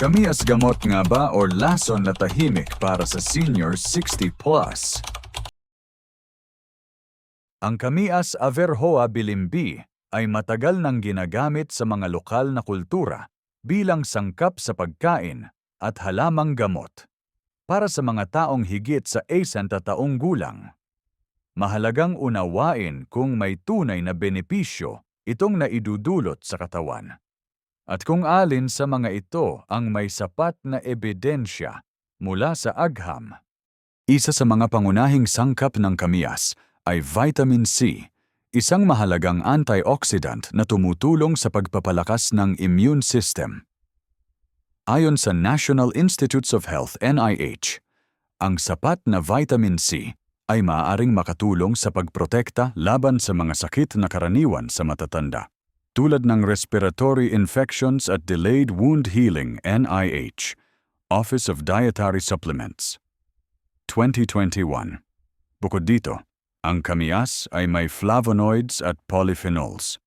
Kami as gamot nga ba or lason na tahimik para sa senior 60 plus? Ang Kamias Averhoa Bilimbi ay matagal nang ginagamit sa mga lokal na kultura bilang sangkap sa pagkain at halamang gamot para sa mga taong higit sa 80 taong gulang. Mahalagang unawain kung may tunay na benepisyo itong naidudulot sa katawan. At kung alin sa mga ito ang may sapat na ebidensya mula sa agham. Isa sa mga pangunahing sangkap ng kamias ay vitamin C, isang mahalagang antioxidant na tumutulong sa pagpapalakas ng immune system. Ayon sa National Institutes of Health NIH, ang sapat na vitamin C ay maaaring makatulong sa pagprotekta laban sa mga sakit na karaniwan sa matatanda tulad ng respiratory infections at delayed wound healing NIH, Office of Dietary Supplements. 2021. Bukod dito, ang kamias ay may flavonoids at polyphenols,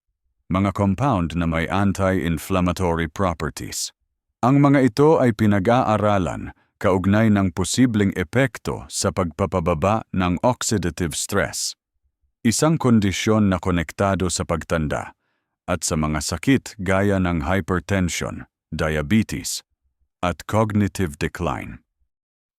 mga compound na may anti-inflammatory properties. Ang mga ito ay pinag-aaralan kaugnay ng posibleng epekto sa pagpapababa ng oxidative stress, isang kondisyon na konektado sa pagtanda at sa mga sakit gaya ng hypertension, diabetes, at cognitive decline.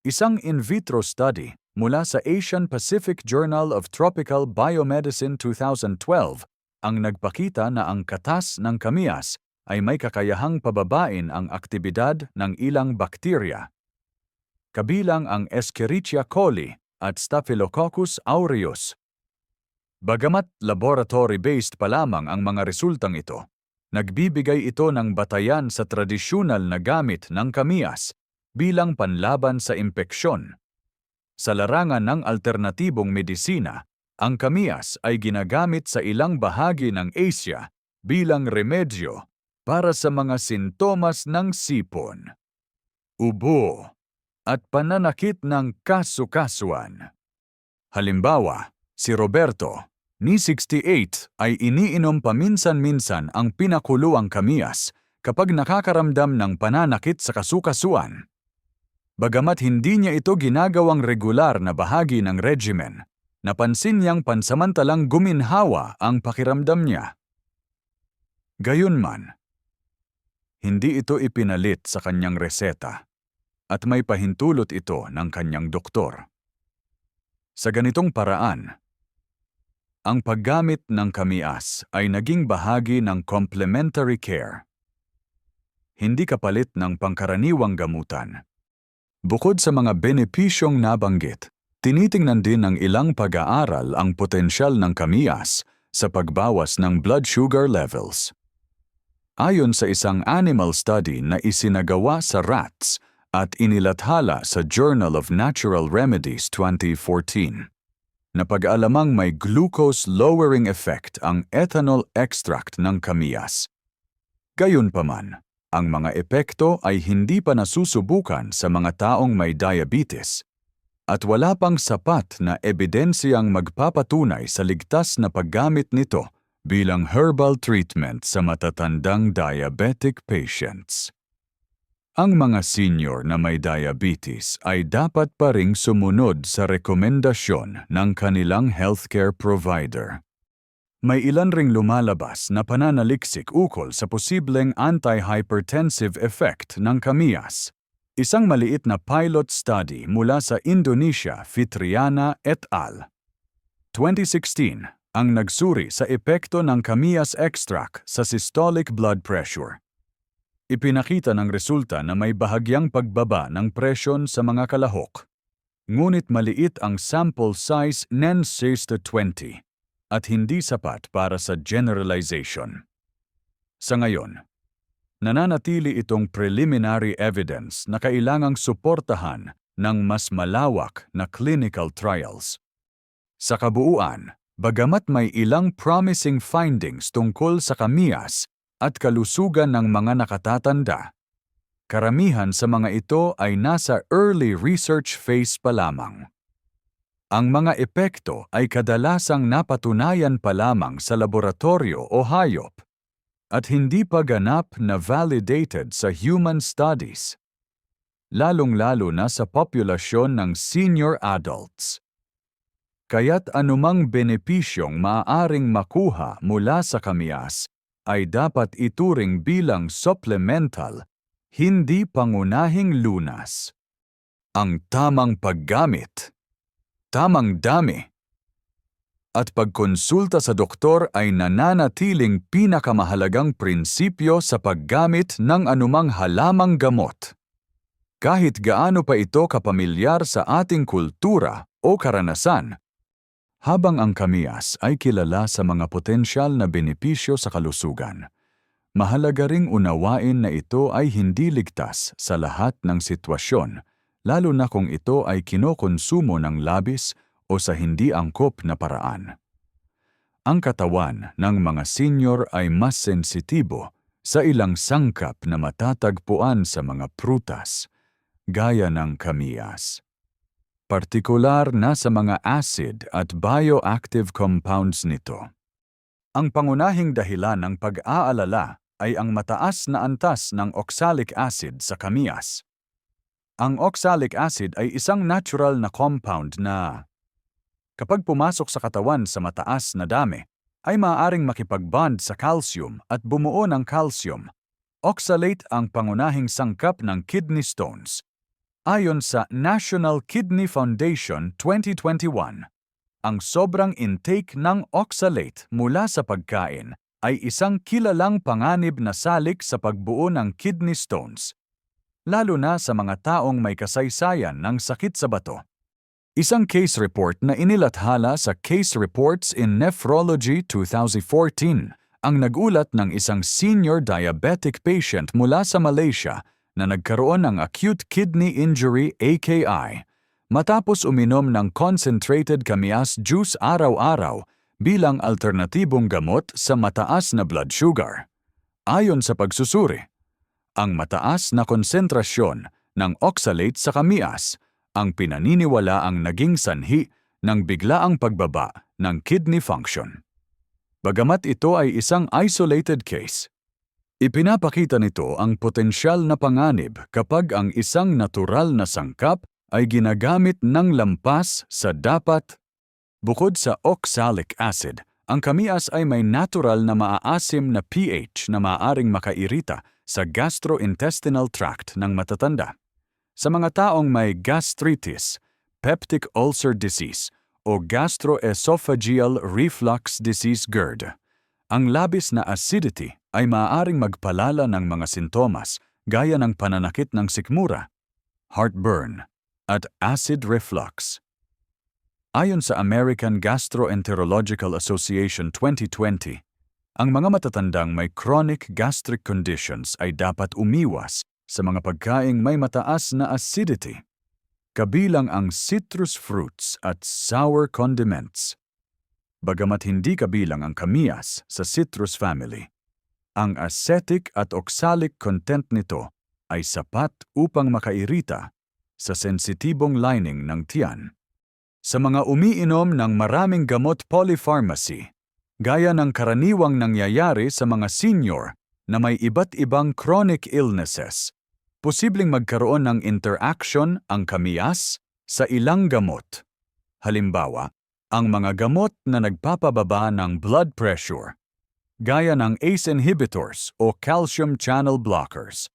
Isang in vitro study mula sa Asian Pacific Journal of Tropical Biomedicine 2012 ang nagpakita na ang katas ng kamias ay may kakayahang pababain ang aktibidad ng ilang bakterya. Kabilang ang Escherichia coli at Staphylococcus aureus Bagamat laboratory-based pa lamang ang mga resultang ito, nagbibigay ito ng batayan sa tradisyonal na gamit ng kamias bilang panlaban sa impeksyon. Sa larangan ng alternatibong medisina, ang kamias ay ginagamit sa ilang bahagi ng Asia bilang remedyo para sa mga sintomas ng sipon, ubo, at pananakit ng kasukasuan. Halimbawa, si Roberto, Ni 68 ay iniinom paminsan-minsan ang pinakuluang kamias kapag nakakaramdam ng pananakit sa kasukasuan. Bagamat hindi niya ito ginagawang regular na bahagi ng regimen, napansin niyang pansamantalang guminhawa ang pakiramdam niya. Gayunman, hindi ito ipinalit sa kanyang reseta at may pahintulot ito ng kanyang doktor. Sa ganitong paraan, ang paggamit ng kamias ay naging bahagi ng complementary care. Hindi kapalit ng pangkaraniwang gamutan. Bukod sa mga benepisyong nabanggit, tinitingnan din ng ilang pag-aaral ang potensyal ng kamias sa pagbawas ng blood sugar levels. Ayon sa isang animal study na isinagawa sa rats at inilathala sa Journal of Natural Remedies 2014, napag-alamang may glucose-lowering effect ang ethanol extract ng kamiyas. Gayunpaman, ang mga epekto ay hindi pa nasusubukan sa mga taong may diabetes at wala pang sapat na ebidensyang magpapatunay sa ligtas na paggamit nito bilang herbal treatment sa matatandang diabetic patients. Ang mga senior na may diabetes ay dapat pa ring sumunod sa rekomendasyon ng kanilang healthcare provider. May ilan ring lumalabas na pananaliksik ukol sa posibleng anti-hypertensive effect ng kamias. Isang maliit na pilot study mula sa Indonesia Fitriana et al. 2016 ang nagsuri sa epekto ng kamias extract sa systolic blood pressure. Ipinakita ng resulta na may bahagyang pagbaba ng presyon sa mga kalahok. Ngunit maliit ang sample size NEN 6 to 20 at hindi sapat para sa generalization. Sa ngayon, nananatili itong preliminary evidence na kailangang suportahan ng mas malawak na clinical trials. Sa kabuuan, bagamat may ilang promising findings tungkol sa kamias at kalusugan ng mga nakatatanda. Karamihan sa mga ito ay nasa early research phase pa lamang. Ang mga epekto ay kadalasang napatunayan pa lamang sa laboratorio o hayop. at hindi pa ganap na validated sa human studies, lalong-lalo na sa populasyon ng senior adults. Kaya't anumang benepisyong maaaring makuha mula sa kamias ay dapat ituring bilang supplemental, hindi pangunahing lunas. Ang tamang paggamit, tamang dami, at pagkonsulta sa doktor ay nananatiling pinakamahalagang prinsipyo sa paggamit ng anumang halamang gamot. Kahit gaano pa ito kapamilyar sa ating kultura o karanasan, habang ang kamiyas ay kilala sa mga potensyal na benepisyo sa kalusugan, mahalaga ring unawain na ito ay hindi ligtas sa lahat ng sitwasyon, lalo na kung ito ay kinokonsumo ng labis o sa hindi angkop na paraan. Ang katawan ng mga senior ay mas sensitibo sa ilang sangkap na matatagpuan sa mga prutas, gaya ng kamiyas partikular na sa mga acid at bioactive compounds nito. Ang pangunahing dahilan ng pag-aalala ay ang mataas na antas ng oxalic acid sa kamiyas. Ang oxalic acid ay isang natural na compound na kapag pumasok sa katawan sa mataas na dami, ay maaaring makipagbond sa calcium at bumuo ng calcium. Oxalate ang pangunahing sangkap ng kidney stones Ayon sa National Kidney Foundation 2021, ang sobrang intake ng oxalate mula sa pagkain ay isang kilalang panganib na salik sa pagbuo ng kidney stones, lalo na sa mga taong may kasaysayan ng sakit sa bato. Isang case report na inilathala sa Case Reports in Nephrology 2014 ang nagulat ng isang senior diabetic patient mula sa Malaysia na nagkaroon ng acute kidney injury AKI matapos uminom ng concentrated kamias juice araw-araw bilang alternatibong gamot sa mataas na blood sugar. Ayon sa pagsusuri, ang mataas na konsentrasyon ng oxalate sa kamias ang pinaniniwala ang naging sanhi ng biglaang pagbaba ng kidney function. Bagamat ito ay isang isolated case, Ipinapakita nito ang potensyal na panganib kapag ang isang natural na sangkap ay ginagamit ng lampas sa dapat. Bukod sa oxalic acid, ang kamias ay may natural na maaasim na pH na maaaring makairita sa gastrointestinal tract ng matatanda. Sa mga taong may gastritis, peptic ulcer disease, o gastroesophageal reflux disease GERD, ang labis na acidity ay maaaring magpalala ng mga sintomas gaya ng pananakit ng sikmura, heartburn, at acid reflux. Ayon sa American Gastroenterological Association 2020, ang mga matatandang may chronic gastric conditions ay dapat umiwas sa mga pagkaing may mataas na acidity, kabilang ang citrus fruits at sour condiments. Bagamat hindi kabilang ang kamiyas sa citrus family, ang acetic at oxalic content nito ay sapat upang makairita sa sensitibong lining ng tiyan. Sa mga umiinom ng maraming gamot polypharmacy, gaya ng karaniwang nangyayari sa mga senior na may iba't ibang chronic illnesses, posibleng magkaroon ng interaction ang kamiyas sa ilang gamot. Halimbawa, ang mga gamot na nagpapababa ng blood pressure gaya ng ACE inhibitors o calcium channel blockers,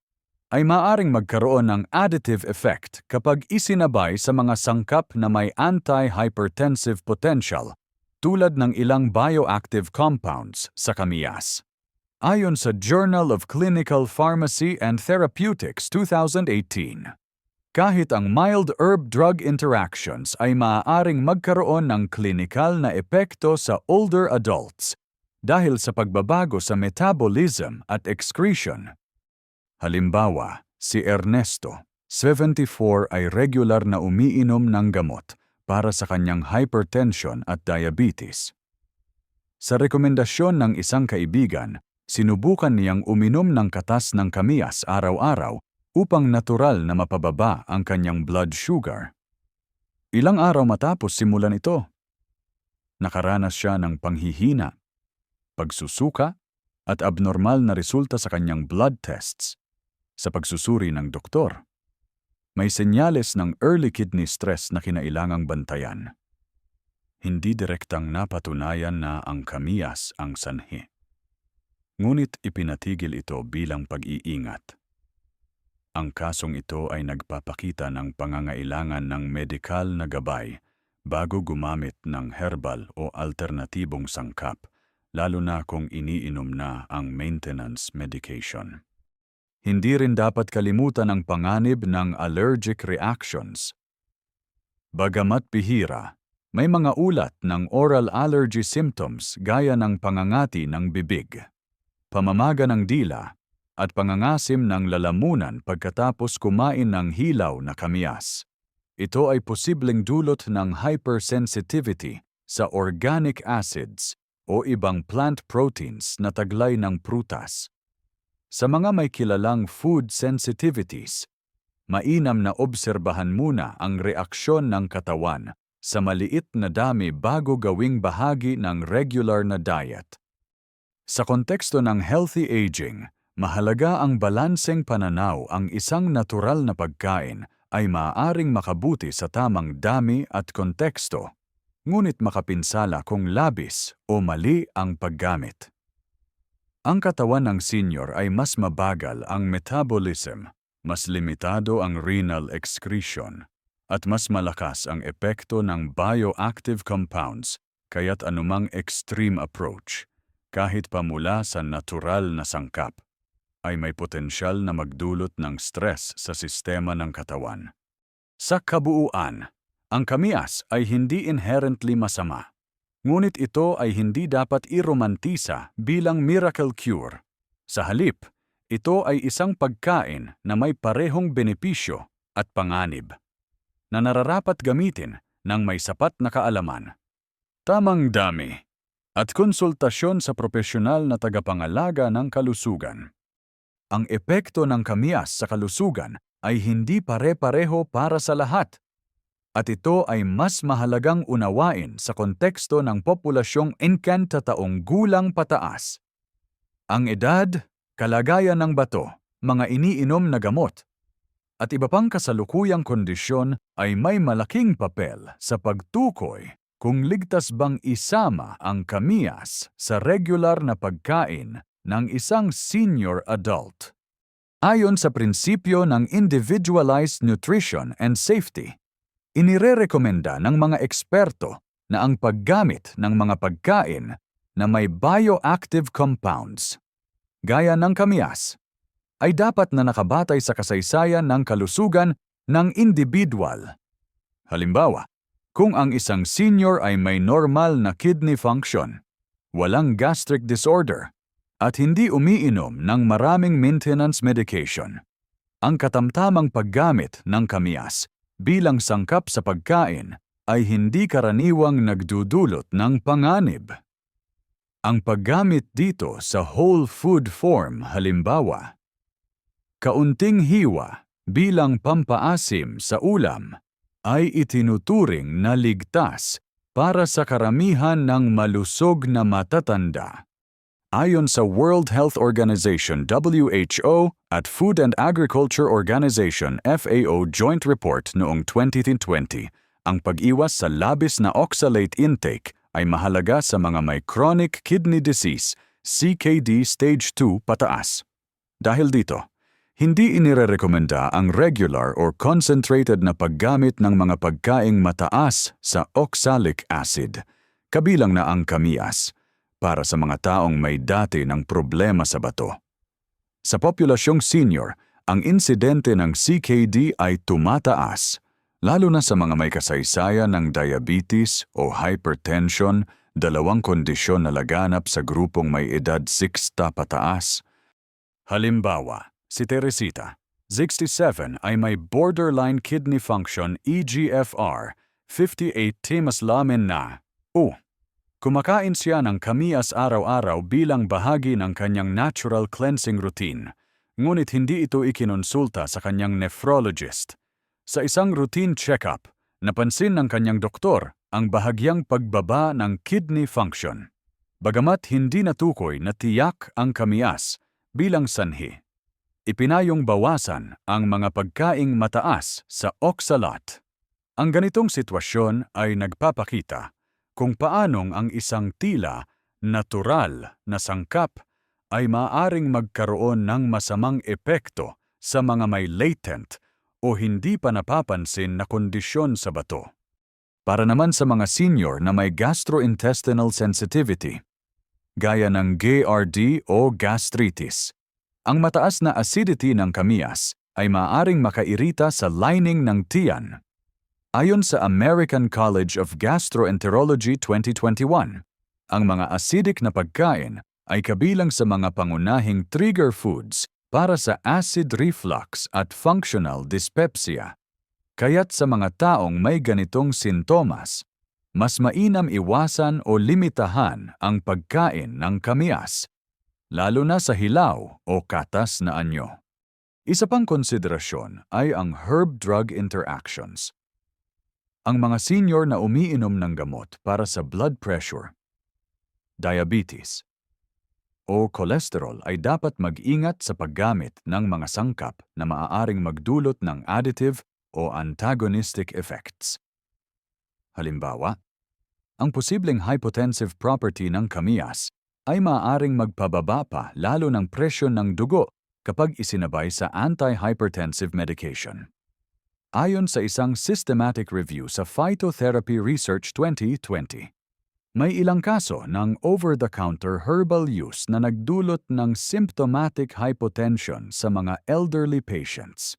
ay maaring magkaroon ng additive effect kapag isinabay sa mga sangkap na may anti-hypertensive potential tulad ng ilang bioactive compounds sa kamiyas. Ayon sa Journal of Clinical Pharmacy and Therapeutics 2018, kahit ang mild herb-drug interactions ay maaaring magkaroon ng klinikal na epekto sa older adults dahil sa pagbabago sa metabolism at excretion. Halimbawa, si Ernesto, 74 ay regular na umiinom ng gamot para sa kanyang hypertension at diabetes. Sa rekomendasyon ng isang kaibigan, sinubukan niyang uminom ng katas ng kamiyas araw-araw upang natural na mapababa ang kanyang blood sugar. Ilang araw matapos simulan ito, nakaranas siya ng panghihina pagsusuka, at abnormal na resulta sa kanyang blood tests. Sa pagsusuri ng doktor, may senyales ng early kidney stress na kinailangang bantayan. Hindi direktang napatunayan na ang kamiyas ang sanhi. Ngunit ipinatigil ito bilang pag-iingat. Ang kasong ito ay nagpapakita ng pangangailangan ng medikal na gabay bago gumamit ng herbal o alternatibong sangkap, lalo na kung iniinom na ang maintenance medication. Hindi rin dapat kalimutan ang panganib ng allergic reactions. Bagamat bihira, may mga ulat ng oral allergy symptoms gaya ng pangangati ng bibig, pamamaga ng dila, at pangangasim ng lalamunan pagkatapos kumain ng hilaw na kamyas. Ito ay posibleng dulot ng hypersensitivity sa organic acids o ibang plant proteins na taglay ng prutas. Sa mga may kilalang food sensitivities, mainam na obserbahan muna ang reaksyon ng katawan sa maliit na dami bago gawing bahagi ng regular na diet. Sa konteksto ng healthy aging, Mahalaga ang balanseng pananaw ang isang natural na pagkain ay maaaring makabuti sa tamang dami at konteksto, ngunit makapinsala kung labis o mali ang paggamit. Ang katawan ng senior ay mas mabagal ang metabolism, mas limitado ang renal excretion, at mas malakas ang epekto ng bioactive compounds kaya't anumang extreme approach, kahit pa mula sa natural na sangkap, ay may potensyal na magdulot ng stress sa sistema ng katawan. Sa kabuuan, ang kamiyas ay hindi inherently masama. Ngunit ito ay hindi dapat iromantisa bilang miracle cure. Sa halip, ito ay isang pagkain na may parehong benepisyo at panganib na nararapat gamitin ng may sapat na kaalaman. Tamang dami at konsultasyon sa propesyonal na tagapangalaga ng kalusugan. Ang epekto ng kamiyas sa kalusugan ay hindi pare-pareho para sa lahat. At ito ay mas mahalagang unawain sa konteksto ng populasyong inkanta taong gulang pataas. Ang edad, kalagayan ng bato, mga iniinom na gamot, at iba pang kasalukuyang kondisyon ay may malaking papel sa pagtukoy kung ligtas bang isama ang kamiyas sa regular na pagkain ng isang senior adult. Ayon sa prinsipyo ng Individualized Nutrition and Safety, inirerekomenda ng mga eksperto na ang paggamit ng mga pagkain na may bioactive compounds, gaya ng kamyas, ay dapat na nakabatay sa kasaysayan ng kalusugan ng individual. Halimbawa, kung ang isang senior ay may normal na kidney function, walang gastric disorder, at hindi umiinom ng maraming maintenance medication. Ang katamtamang paggamit ng kamiyas bilang sangkap sa pagkain ay hindi karaniwang nagdudulot ng panganib. Ang paggamit dito sa whole food form halimbawa, kaunting hiwa bilang pampaasim sa ulam ay itinuturing na ligtas para sa karamihan ng malusog na matatanda. Ayon sa World Health Organization WHO at Food and Agriculture Organization FAO Joint Report noong 2020, ang pag-iwas sa labis na oxalate intake ay mahalaga sa mga may chronic kidney disease CKD stage 2 pataas. Dahil dito, hindi inirerekomenda ang regular or concentrated na paggamit ng mga pagkaing mataas sa oxalic acid, kabilang na ang kamiyas, para sa mga taong may dati ng problema sa bato. Sa populasyong senior, ang insidente ng CKD ay tumataas, lalo na sa mga may kasaysayan ng diabetes o hypertension, dalawang kondisyon na laganap sa grupong may edad 6 pataas. Halimbawa, si Teresita, 67 ay may borderline kidney function EGFR, 58 timaslamin na, o Kumakain siya ng kamiyas araw-araw bilang bahagi ng kanyang natural cleansing routine, ngunit hindi ito ikinonsulta sa kanyang nephrologist. Sa isang routine check-up, napansin ng kanyang doktor ang bahagyang pagbaba ng kidney function. Bagamat hindi natukoy na tiyak ang kamias bilang sanhi, ipinayong bawasan ang mga pagkaing mataas sa oxalat. Ang ganitong sitwasyon ay nagpapakita kung paanong ang isang tila natural na sangkap ay maaring magkaroon ng masamang epekto sa mga may latent o hindi pa napapansin na kondisyon sa bato. Para naman sa mga senior na may gastrointestinal sensitivity, gaya ng GARD o gastritis, ang mataas na acidity ng kamias ay maaring makairita sa lining ng tiyan Ayon sa American College of Gastroenterology 2021, ang mga acidic na pagkain ay kabilang sa mga pangunahing trigger foods para sa acid reflux at functional dyspepsia. Kaya't sa mga taong may ganitong sintomas, mas mainam iwasan o limitahan ang pagkain ng kamias, lalo na sa hilaw o katas na anyo. Isa pang konsiderasyon ay ang herb-drug interactions ang mga senior na umiinom ng gamot para sa blood pressure, diabetes, o cholesterol ay dapat mag-ingat sa paggamit ng mga sangkap na maaaring magdulot ng additive o antagonistic effects. Halimbawa, ang posibleng hypotensive property ng kamias ay maaaring magpababa pa lalo ng presyon ng dugo kapag isinabay sa anti-hypertensive medication. Ayon sa isang systematic review sa Phytotherapy Research 2020, may ilang kaso ng over-the-counter herbal use na nagdulot ng symptomatic hypotension sa mga elderly patients.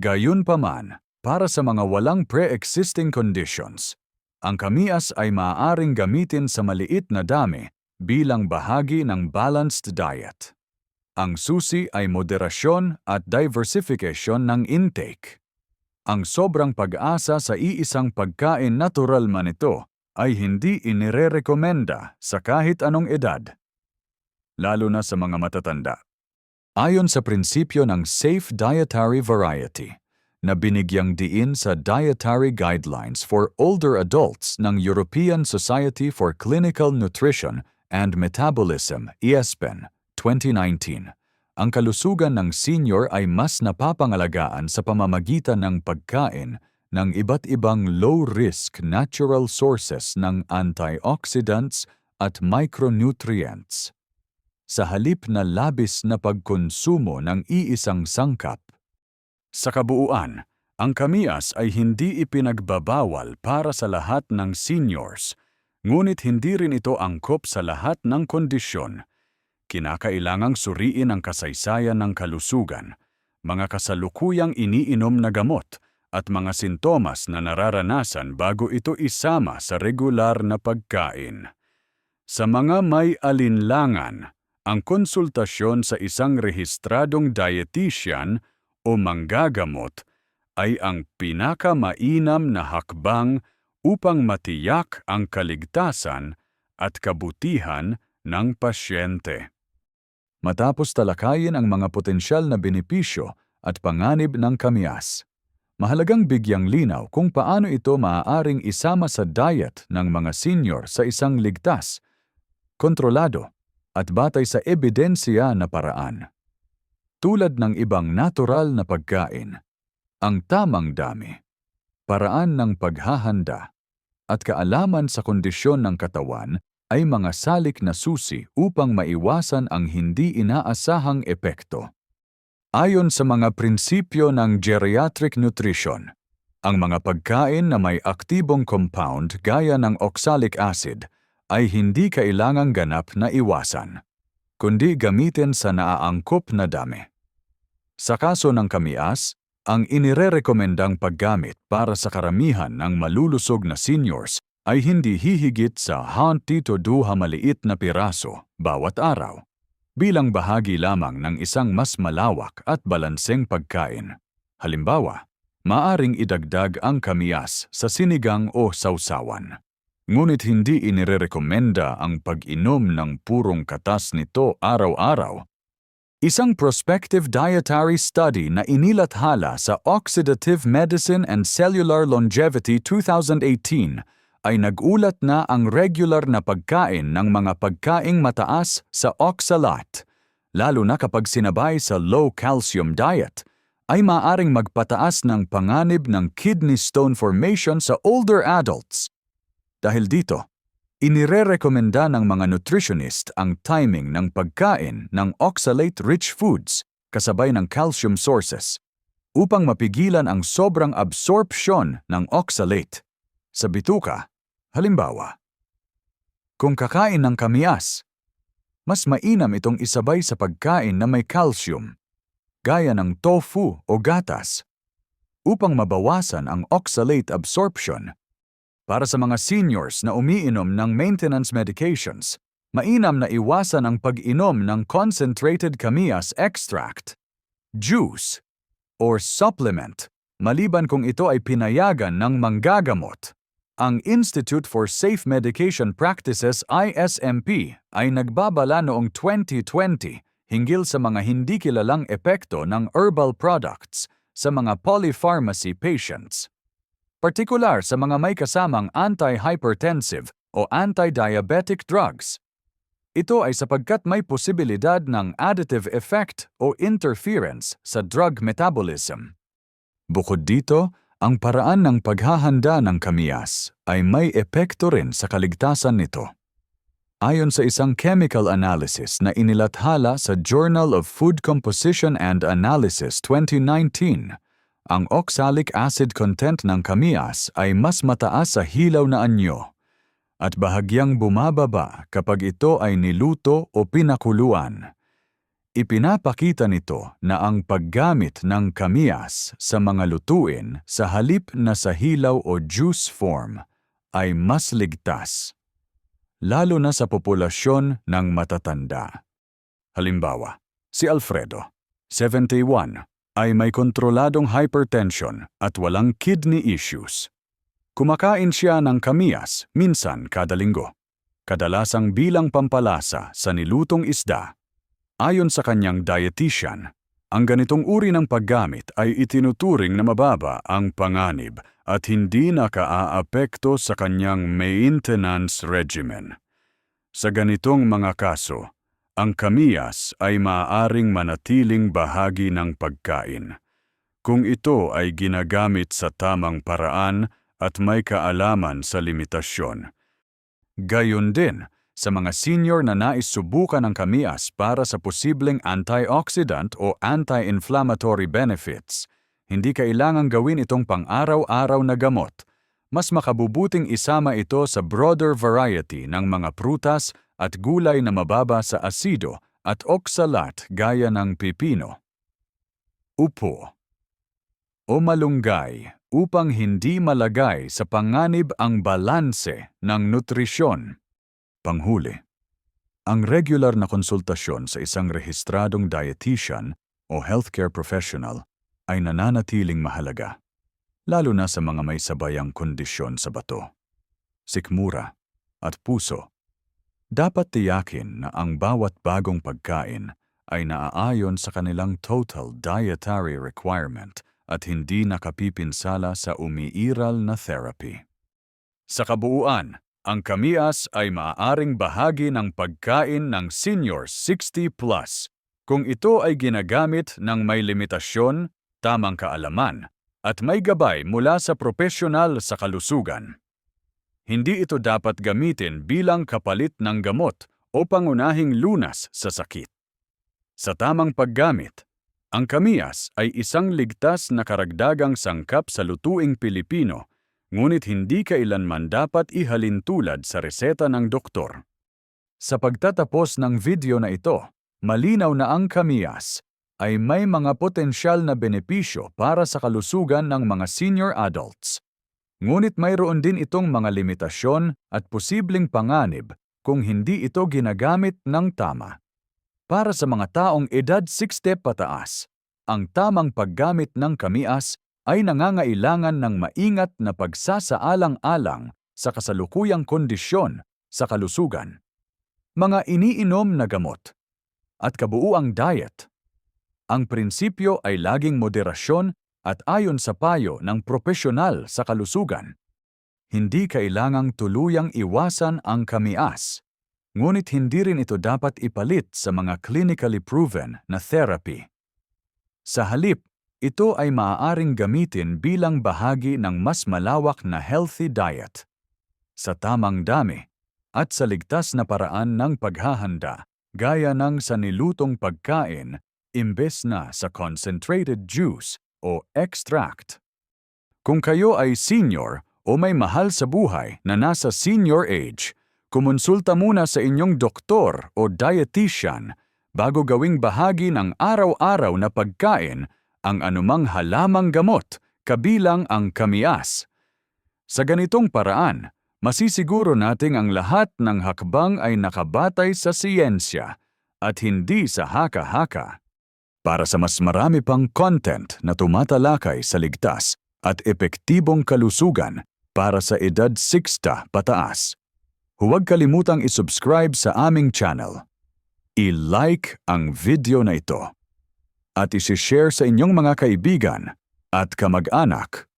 Gayunpaman, para sa mga walang pre-existing conditions, ang kamias ay maaaring gamitin sa maliit na dami bilang bahagi ng balanced diet. Ang susi ay moderasyon at diversification ng intake. Ang sobrang pag-asa sa iisang pagkain natural man ito ay hindi inirerekomenda sa kahit anong edad, lalo na sa mga matatanda. Ayon sa prinsipyo ng Safe Dietary Variety, na binigyang diin sa Dietary Guidelines for Older Adults ng European Society for Clinical Nutrition and Metabolism, ESPEN, 2019, ang kalusugan ng senior ay mas napapangalagaan sa pamamagitan ng pagkain ng iba't ibang low-risk natural sources ng antioxidants at micronutrients. Sa halip na labis na pagkonsumo ng iisang sangkap. Sa kabuuan, ang kamias ay hindi ipinagbabawal para sa lahat ng seniors, ngunit hindi rin ito angkop sa lahat ng kondisyon kinakailangang suriin ang kasaysayan ng kalusugan, mga kasalukuyang iniinom na gamot, at mga sintomas na nararanasan bago ito isama sa regular na pagkain. Sa mga may alinlangan, ang konsultasyon sa isang rehistradong dietitian o manggagamot ay ang pinakamainam na hakbang upang matiyak ang kaligtasan at kabutihan ng pasyente matapos talakayin ang mga potensyal na benepisyo at panganib ng kamias. Mahalagang bigyang linaw kung paano ito maaaring isama sa diet ng mga senior sa isang ligtas, kontrolado, at batay sa ebidensya na paraan. Tulad ng ibang natural na pagkain, ang tamang dami, paraan ng paghahanda, at kaalaman sa kondisyon ng katawan ay mga salik na susi upang maiwasan ang hindi inaasahang epekto. Ayon sa mga prinsipyo ng geriatric nutrition, ang mga pagkain na may aktibong compound gaya ng oxalic acid ay hindi kailangang ganap na iwasan, kundi gamitin sa naaangkop na dami. Sa kaso ng kamias, ang inirerekomendang paggamit para sa karamihan ng malulusog na seniors ay hindi hihigit sa 1 to 2 maliit na piraso bawat araw, bilang bahagi lamang ng isang mas malawak at balanseng pagkain. Halimbawa, maaring idagdag ang kamias sa sinigang o sausawan. Ngunit hindi inirerekomenda ang pag-inom ng purong katas nito araw-araw. Isang prospective dietary study na inilathala sa Oxidative Medicine and Cellular Longevity 2018 ay nagulat na ang regular na pagkain ng mga pagkaing mataas sa oxalate, lalo na kapag sinabay sa low-calcium diet, ay maaring magpataas ng panganib ng kidney stone formation sa older adults. Dahil dito, inirerekomenda ng mga nutritionist ang timing ng pagkain ng oxalate-rich foods kasabay ng calcium sources upang mapigilan ang sobrang absorption ng oxalate sa bituka. Halimbawa, kung kakain ng kamias, mas mainam itong isabay sa pagkain na may calcium, gaya ng tofu o gatas, upang mabawasan ang oxalate absorption. Para sa mga seniors na umiinom ng maintenance medications, mainam na iwasan ang pag-inom ng concentrated kamias extract, juice, or supplement, maliban kung ito ay pinayagan ng manggagamot. Ang Institute for Safe Medication Practices ISMP ay nagbabala noong 2020 hinggil sa mga hindi kilalang epekto ng herbal products sa mga polypharmacy patients. Partikular sa mga may kasamang anti-hypertensive o anti-diabetic drugs. Ito ay sapagkat may posibilidad ng additive effect o interference sa drug metabolism. Bukod dito, ang paraan ng paghahanda ng kamiyas ay may epekto rin sa kaligtasan nito. Ayon sa isang chemical analysis na inilathala sa Journal of Food Composition and Analysis 2019, ang oxalic acid content ng kamiyas ay mas mataas sa hilaw na anyo at bahagyang bumababa kapag ito ay niluto o pinakuluan. Ipinapakita nito na ang paggamit ng kamiyas sa mga lutuin sa halip na sa hilaw o juice form ay mas ligtas, lalo na sa populasyon ng matatanda. Halimbawa, si Alfredo, 71, ay may kontroladong hypertension at walang kidney issues. Kumakain siya ng kamiyas minsan kada linggo, kadalasang bilang pampalasa sa nilutong isda Ayon sa kanyang dietitian, ang ganitong uri ng paggamit ay itinuturing na mababa ang panganib at hindi nakaaapekto sa kanyang maintenance regimen. Sa ganitong mga kaso, ang kamiyas ay maaaring manatiling bahagi ng pagkain kung ito ay ginagamit sa tamang paraan at may kaalaman sa limitasyon. Gayon din, sa mga senior na nais subukan ng kamias para sa posibleng antioxidant o anti-inflammatory benefits. Hindi kailangang gawin itong pang-araw-araw na gamot. Mas makabubuting isama ito sa broader variety ng mga prutas at gulay na mababa sa asido at oxalat gaya ng pipino. Upo o malunggay upang hindi malagay sa panganib ang balanse ng nutrisyon. Panghuli. Ang regular na konsultasyon sa isang rehistradong dietitian o healthcare professional ay nananatiling mahalaga, lalo na sa mga may sabayang kondisyon sa bato, sikmura, at puso. Dapat tiyakin na ang bawat bagong pagkain ay naaayon sa kanilang total dietary requirement at hindi nakapipinsala sa umiiral na therapy. Sa kabuuan, ang kamias ay maaaring bahagi ng pagkain ng senior 60 plus kung ito ay ginagamit ng may limitasyon, tamang kaalaman, at may gabay mula sa propesyonal sa kalusugan. Hindi ito dapat gamitin bilang kapalit ng gamot o pangunahing lunas sa sakit. Sa tamang paggamit, ang kamias ay isang ligtas na karagdagang sangkap sa lutuing Pilipino ngunit hindi kailanman dapat ihalin tulad sa reseta ng doktor. Sa pagtatapos ng video na ito, malinaw na ang kamiyas ay may mga potensyal na benepisyo para sa kalusugan ng mga senior adults. Ngunit mayroon din itong mga limitasyon at posibleng panganib kung hindi ito ginagamit ng tama. Para sa mga taong edad 60 pataas, ang tamang paggamit ng kamias ay nangangailangan ng maingat na pagsasaalang-alang sa kasalukuyang kondisyon sa kalusugan. Mga iniinom na gamot at kabuuang diet. Ang prinsipyo ay laging moderasyon at ayon sa payo ng propesyonal sa kalusugan. hindi kailangang tuluyang iwasan ang kamias. Ngunit hindi rin ito dapat ipalit sa mga clinically proven na therapy. Sa halip, ito ay maaaring gamitin bilang bahagi ng mas malawak na healthy diet. Sa tamang dami at sa ligtas na paraan ng paghahanda, gaya ng sa nilutong pagkain imbes na sa concentrated juice o extract. Kung kayo ay senior o may mahal sa buhay na nasa senior age, kumonsulta muna sa inyong doktor o dietitian bago gawing bahagi ng araw-araw na pagkain ang anumang halamang gamot kabilang ang kamias. Sa ganitong paraan, masisiguro nating ang lahat ng hakbang ay nakabatay sa siyensya at hindi sa haka-haka. Para sa mas marami pang content na tumatalakay sa ligtas at epektibong kalusugan para sa edad 60 pataas, huwag kalimutang isubscribe sa aming channel. I-like ang video na ito at isishare sa inyong mga kaibigan at kamag-anak.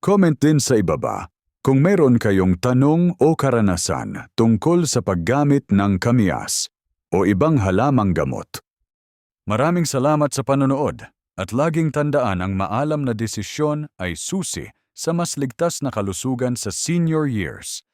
Comment din sa ibaba kung meron kayong tanong o karanasan tungkol sa paggamit ng kamias o ibang halamang gamot. Maraming salamat sa panonood at laging tandaan ang maalam na desisyon ay susi sa mas ligtas na kalusugan sa senior years.